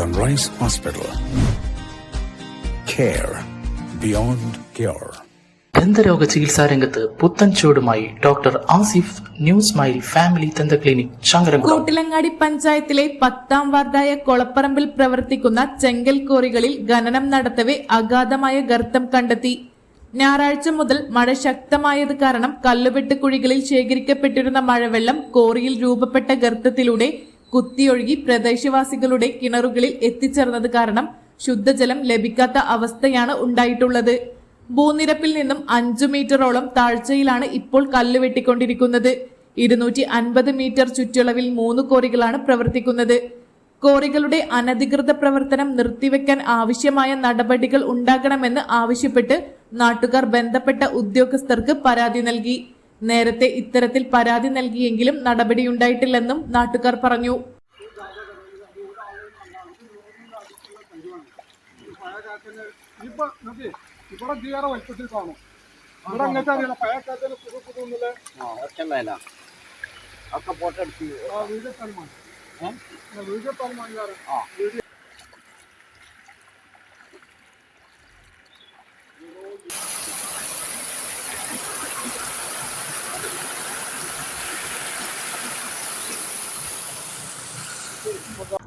Price Hospital. Care beyond cure. ദന്തരോഗ ചികിത്സാ രംഗത്ത് പുത്തൻ ചുവടുമായി doctor Asif new smile family ദന്ത ക്ലിനിക് ശങ്കരം കൂട്ടിലങ്ങാടി പഞ്ചായത്തിലെ പത്താം വാർഡായ കൊളപ്പറമ്പിൽ പ്രവർത്തിക്കുന്ന ചെങ്കൽ കോറികളിൽ ഖനനം നടത്തവെ അഗാധമായ ഗർത്തം കണ്ടെത്തി ഞായറാഴ്ച മുതൽ മഴ ശക്തമായത് കാരണം കല്ലുവെട്ട് കുഴികളിൽ ശേഖരിക്കപ്പെട്ടിരുന്ന മഴവെള്ളം കോറിയിൽ രൂപപ്പെട്ട ഗർത്തത്തിലൂടെ കുത്തിയൊഴുകി പ്രദേശവാസികളുടെ കിണറുകളിൽ എത്തിച്ചേർന്നത് കാരണം ശുദ്ധജലം ലഭിക്കാത്ത അവസ്ഥയാണ് ഉണ്ടായിട്ടുള്ളത്. ഭൂനിരപ്പിൽ നിന്നും അഞ്ചു മീറ്ററോളം താഴ്ചയിലാണ് ഇപ്പോൾ കല്ല് വെട്ടിക്കൊണ്ടിരിക്കുന്നത്. ഇരുന്നൂറ്റി അൻപത് മീറ്റർ ചുറ്റളവിൽ മൂന്ന് കോറികളാണ് പ്രവർത്തിക്കുന്നത്. കോറികളുടെ അനധികൃത പ്രവർത്തനം നിർത്തിവെക്കാൻ ആവശ്യമായ നടപടികൾ ഉണ്ടാകണമെന്ന് ആവശ്യപ്പെട്ട് നാട്ടുകാർ ബന്ധപ്പെട്ട ഉദ്യോഗസ്ഥർക്ക് പരാതി നൽകി. നേരത്തെ ഇത്തരത്തിൽ പരാതി നൽകിയെങ്കിലും നടപടിയുണ്ടായിട്ടില്ലെന്നും നാട്ടുകാർ പറഞ്ഞു. ഇപ്പൊ നോക്കി ഇവിടെ വലിപ്പത്തിൽ കാണും. ഇവിടെ അങ്ങനത്തെ അറിയില്ല പുതു പുതുന്നില്ലേ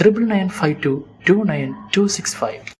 triple nine five two two nine two six five